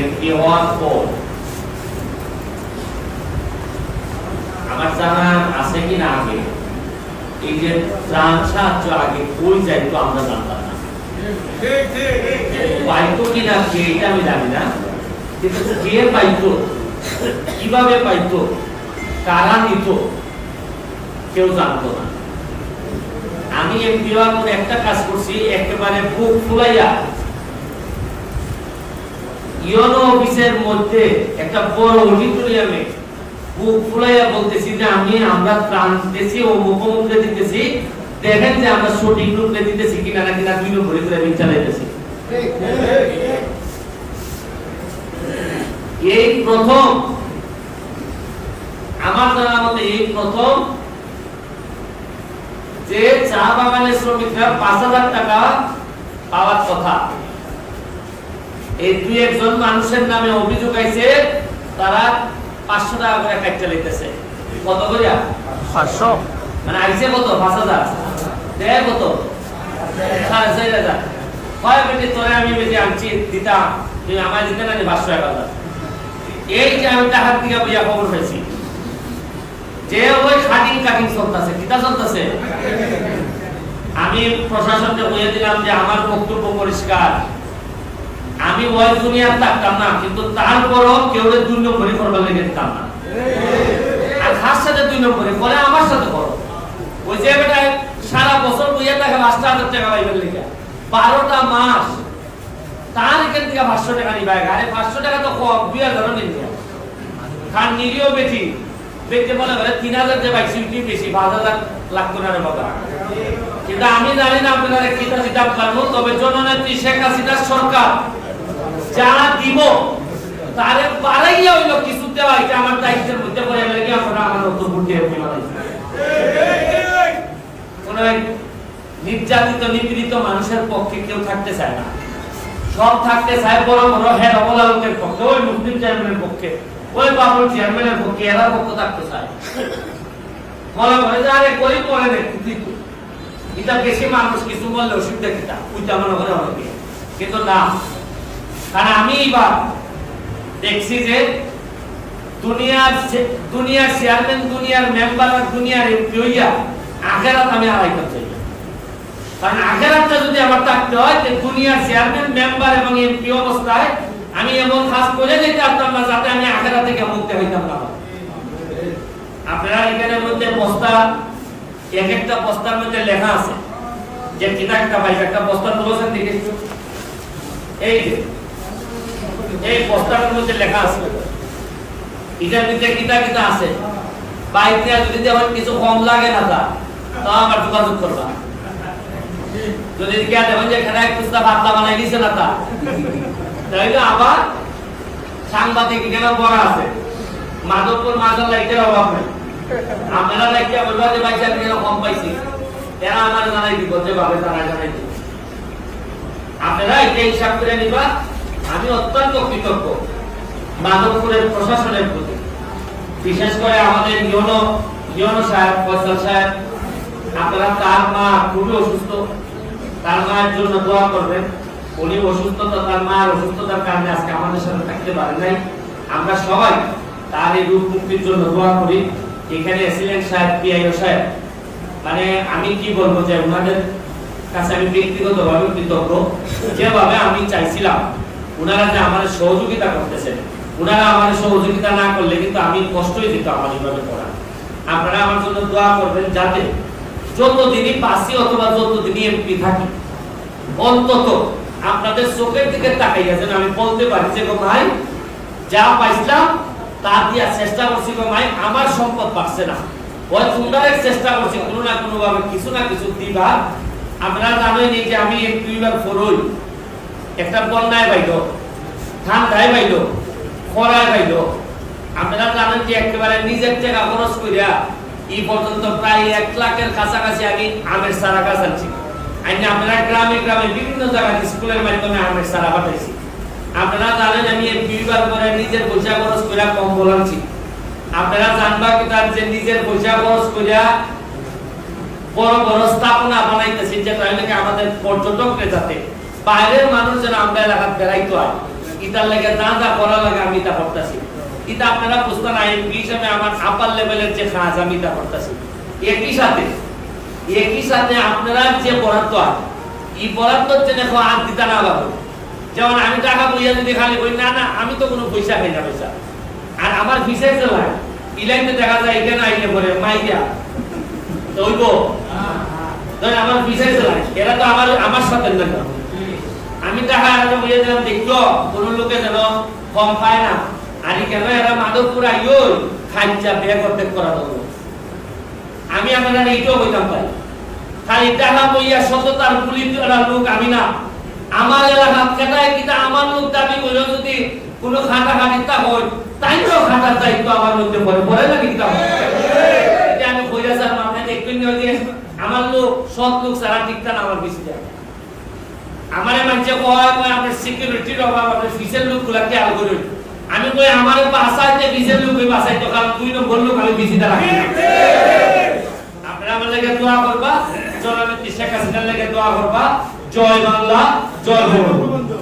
MP হওয়ার পর আমার জানা আছে কি না আগে? এই যে ত্রাণ সাহায্য আগে কই যাইতো আমরা জানতাম না। পাইতো কিনা কে এটা আমি জানি না। কিন্তু কে কীভাবে পাইতো, কারা নিত কেউ জানতো না। আমি এমপি একটা কাজ করছি, একেবারে বুক ফুলাইয়া ইয়োনো অফিসের মধ্যে একটা বড় অডিটোরিয়ামে বুক ফুলাইয়া বলতেছি যে আমি আমরা ত্রাণ দিতেছি ও মুখোমুখি দিতেছি। দেখেন যে আমরা সঠিক রূপে দিতেছি কিনা না কিনা দুই নম্বরে করে আমি চালাইতেছি। এই প্রথম, আমার জানা মতে এই প্রথম যে চা বাগানের শ্রমিকরা পাঁচ হাজার টাকা পাওয়ার কথা। এই দুই একজন মানুষের নামে অভিযোগ আইছে তারা পাঁচশো টাকা করে কাজ চালাইতেছে কত করে পাঁচশো? মানে আইছে কত? পাঁচ হাজার। দেয় কত? সাড়ে চার হাজার। কয় বেটি তোরে আমি বেটি আনছি দিতাম। তুমি আমার দিতে না পাঁচশো এক হাজার। এই যে আমি টাকার দিকে বুঝা খবর পাইছি যে ওই কাটিং কাটিং চলতেছে কিতা চলতেছে? আমি প্রশাসনকে বলে দিলাম যে আমার বক্তব্য পরিষ্কার। আমি ওই দুনিয়ার থাকতাম না, কিন্তু তারপরও কেউ দুই নম্বরে করবার লেগে দিতাম না। আর সাথে দুই করে আমার সাথে করো। ওই সারা বছর পাঁচটা হাজার টাকা পাইবেন লেগে। বারোটা মাস। তার এখান থেকে পাঁচশো টাকা আরে পাঁচশো টাকা তো কম, দুই হাজারও নিরিও বেশি বেচতে মনে করে তিন হাজার যে উঠি বেশি, পাঁচ হাজার লাগতো না বাবা। কিন্তু আমি জানি না আপনারা কিতা চিন্তা পারব, তবে জননেত্রী শেখ হাসিনার সরকার যা দিব তারে বাড়াইয়া হইল কিছু দেওয়া এটা আমার দায়িত্বের মধ্যে পড়ে গেলে আপনারা আমার বক্তব্য দিয়ে নির্যাতিত, নিপীড়িত মানুষের পক্ষে কেউ থাকতে চায় না। সব থাকতে চায় বড় হেড অবলা লোকের পক্ষে, ওই মুসলিম চেয়ারম্যানের পক্ষে, ওই বাবুল চেয়ারম্যানের পক্ষে, এরা পক্ষ থাকতে চায়। বলা বলে যে, আরে, গরিব পড়ে রে এটা বেশি মানুষ, কিছু বললে অসুবিধা কিটা ওইটা মনে করে হবে কিন্তু না। কারণ আমি এবার দেখছি যে দুনিয়ার দুনিয়ার চেয়ারম্যান দুনিয়ার মেম্বার আর দুনিয়ার এমপি হইয়া আখেরাত আমি আড়াই করতে। কারণ আখেরাতটা যদি আমার থাকতে হয়, যে দুনিয়ার চেয়ারম্যান মেম্বার এবং এমপি অবস্থায় আমি এমন কাজ করে যেতে পারতাম না, যাতে আমি আখেরা থেকে মুক্তি হইতাম না। আপনারা এখানের মধ্যে বস্তা, এক একটা বস্তার মধ্যে লেখা আছে। যে কিনা একটা পাইবে একটা বস্তা তুলেছেন দেখে এই যে এই বস্তাটার মধ্যে লেখা আছে। এটার মধ্যে কিতা কিতা আছে। বাইরে যদি আমার কিছু কম লাগে না তা তো আমার যোগাযোগ করবা। যদি কে দেখেন যে এক পুস্তা পাতলা বানাই দিছে না তা তাইলে আবার সাংবাদিক এখানে বড় আছে। মাধবপুর মাঝার লাইটের অভাব নেই। আপনারা লাইটটা বলবা যে ভাই সাহেব কম পাইছি। এরা আমার জানাই দিব যে ভাবে তারা জানাই দিব। আপনারা এটা হিসাব করে নিবা। আমি অত্যন্ত কৃতজ্ঞ মাধবপুরের প্রশাসনের প্রতি। বিশেষ করে আমাদের ইয়নো ইয়নো সাহেব ফয়সাল সাহেব, আপনারা তার মা খুবই অসুস্থ, তার মায়ের জন্য দোয়া করবেন। উনি অসুস্থতা তার মায়ের অসুস্থতার কারণে আজকে আমাদের সাথে থাকতে পারেন নাই। আমরা সবাই তার এই রূপ মুক্তির জন্য দোয়া করি। এখানে এসিলেন সাহেব পিআইও সাহেব মানে আমি কি বলব যে ওনাদের কাছে আমি ব্যক্তিগতভাবে কৃতজ্ঞ। যেভাবে আমি চাইছিলাম ওনারা যে আমার সহযোগিতা করতেছেন ওনারা আমার সহযোগিতা না করলে কিন্তু আমি কষ্টই দিত আমার এইভাবে করা। আপনারা আমার জন্য দোয়া করবেন যাতে যতদিনই পাসি অথবা যতদিনই এমপি থাকি, অন্তত আপনাদের চোখের দিকে তাকাইয়া যেন আমি বলতে পারি যে, গো ভাই, যা পাইছিলাম, তা দিয়া চেষ্টা করছি গো ভাই, আমার সম্পদ পাচ্ছে না। ওই তোমরা চেষ্টা করছি, কোনো না কোনো ভাবে কিছু না কিছু দিবা। আপনারা জানেন এই যে আমি একটু এবার ফরই। একটা বন্যায় পাইল ঠান্ডায় পাইল খরায় পাইল আপনারা জানেন যে একেবারে নিজের টাকা খরচ করিয়া এই পর্যন্ত প্রায় এক লাখের কাছাকাছি আমি আমের সারা গাছ আনছি। আইনি আপনারা গ্রামে গ্রামে বিভিন্ন জায়গায় স্কুলের মাধ্যমে আমের সারা পাঠাইছি। আপনারা জানেন আমি বিবার পরে নিজের পয়সা খরচ করিয়া কম্বল আনছি। আপনারা জানবা কি তার যে নিজের পয়সা খরচ করিয়া বড় বড় স্থাপনা বানাইতেছি যেটা আমাদের পর্যটকরা যাতে বাইরের মানুষ যেন আমরা এলাকার বেড়াইতে হয়। ইতার লাগে যা যা করা লাগে আমি তা করতেছি। ইতা আপনারা বুঝতেন আইএমপি হিসেবে আমার আপার লেভেলের যে কাজ আমি তা করতেছি। একই সাথে একই সাথে আপনারা যে বরাদ্দ আছে এই বরাদ্দ যে দেখো আর দিতে না লাগবে যেমন আমি টাকা বইয়া যদি খালি বই না না, আমি তো কোনো পয়সা খাই না পয়সা। আর আমার ভিসাই চালাই ইলাইতে দেখা যায়, এখানে আইলে পরে মাইয়া তো ধরেন আমার ভিসাই চালাই এরা তো আমার আমার সাথে না আমি দিলাম দেখল, কোন লোকে যেন কম পায় না। আর কেন এরা খাইচা করতে করা আমি এইটাও পাই। খালি বইয়া সততার লোক আমি না। আমার কেটায় কিটা আমার লোক দাবি করল যদি কোনো তাই তো দায়িত্ব আমার না এটা আমি স্যার দেখবেন আমার লোক, সৎ লোক সারা ঠিকটা না আমার বেশি যায়। আমারে মানুষে কয় কয় আপনার সিকিউরিটির অভাব আপনার ফিসের লুকগুলা খেয়াল করুন আমি কই, আমার বাসাইতে ফিসের লোক বাসাইতে কারণ দুই নম্বর লোক আমি দা রাখি আপনারা আমার লাগে দোয়া করবা, জননেত্রী শেখ হাসিনার লাগে দোয়া করবা। জয় বাংলা, জয় বঙ্গবন্ধু